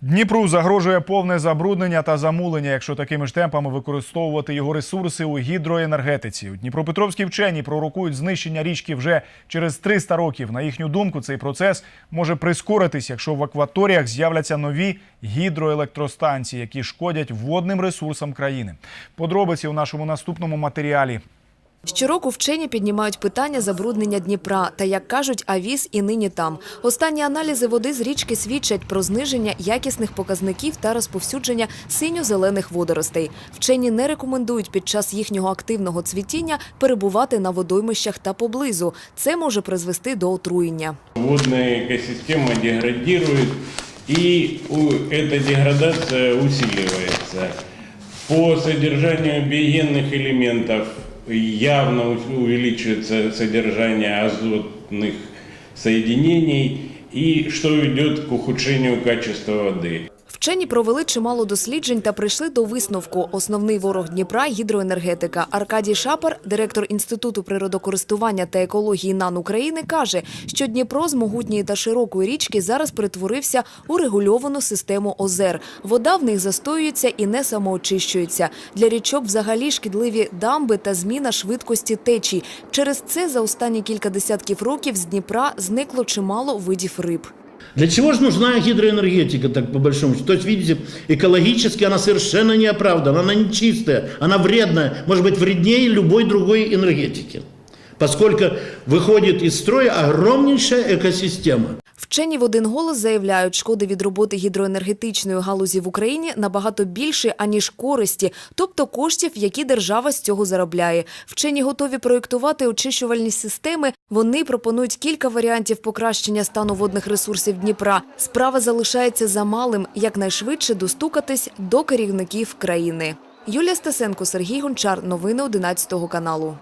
Дніпру загрожує повне забруднення та замулення, якщо такими ж темпами використовувати його ресурси у гідроенергетиці. Дніпропетровські вчені пророкують знищення річки вже через 300 років. На їхню думку, цей процес може прискоритись, якщо в акваторіях з'являться нові гідроелектростанції, які шкодять водним ресурсам країни. Подробиці у нашому наступному матеріалі. Щороку вчені піднімають питання забруднення Дніпра та, як кажуть, авіз і нині там. Останні аналізи води з річки свідчать про зниження якісних показників та розповсюдження синьо-зелених водоростей. Вчені не рекомендують під час їхнього активного цвітіння перебувати на водоймищах та поблизу. Це може призвести до отруєння. Водная экосистема деградирует, и у- эта деградация усиливается. По содержанию биогенных элементов явно увеличивается содержание азотных соединений, и что ведет к ухудшению качества воды. Вчені провели чимало досліджень та прийшли до висновку. Основний ворог Дніпра – гідроенергетика. Аркадій Шапар, директор Інституту природокористування та екології НАН України, каже, що Дніпро з могутньої та широкої річки зараз перетворився у регульовану систему озер. Вода в них застоюється і не самоочищується. Для річок взагалі шкідливі дамби та зміна швидкості течій. Через це за останні кілька десятків років з Дніпра зникло чимало видів риб. Для чего же нужна гидроэнергетика, так по большому счету? То есть, видите, экологически она совершенно не оправдана, она нечистая, она вредная, может быть, вреднее любой другой энергетики. Поскольку выходит из строя огромнейшая экосистема. Вчені в один голос заявляють, шкоди від роботи гідроенергетичної галузі в Україні набагато більше, аніж користі, тобто коштів, які держава з цього заробляє. Вчені готові проєктувати очищувальні системи. Вони пропонують кілька варіантів покращення стану водних ресурсів Дніпра. Справа залишається за малим якнайшвидше достукатись до керівників країни. Юлія Стасенко, Сергій Гончар. Новини 11 каналу.